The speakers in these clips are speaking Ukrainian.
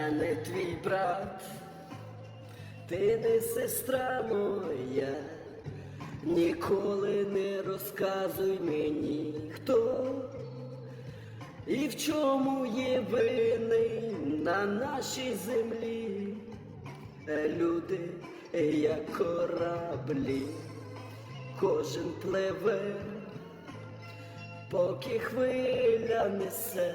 Я не твій брат, ти не сестра моя, ніколи не розказуй мені, хто і в чому є вини на нашій землі. Люди, як кораблі, кожен пливе, поки хвиля несе,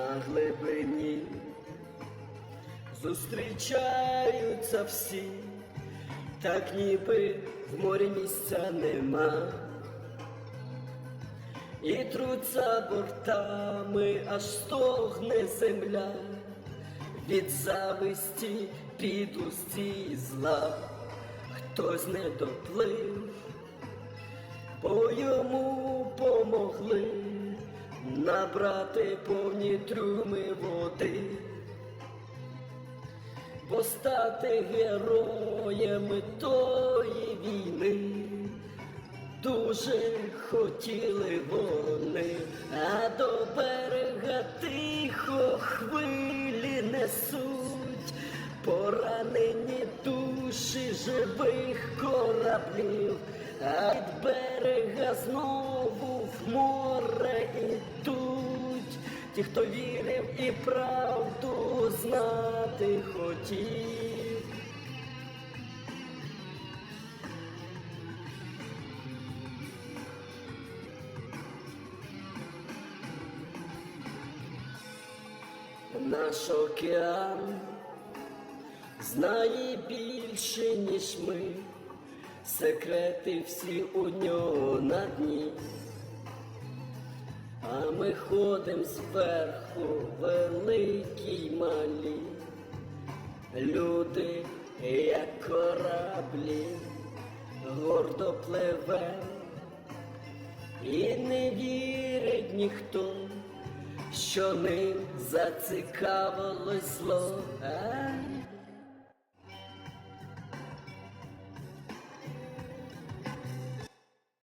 На глибині зустрічаються всі, так ніби в морі місця нема. І труться бортами, аж стогне земля від зависті, підлості і зла. Хтось не доплив, бо йому помогли набрати повні трюми води, бо стати героями тої війни дуже хотіли вони, а до берега тихо хвилі несуть. Поранені душі живих кораблів, від берега знову в море ідуть ті, хто вірив і правду знати хотів. Наш океан знає більше, ніж ми, секрети всі у нього на дні. А ми ходим зверху, великі й малі, люди, як кораблі, гордо пливе, і не вірить ніхто, що ним зацікавилось зло. Ай,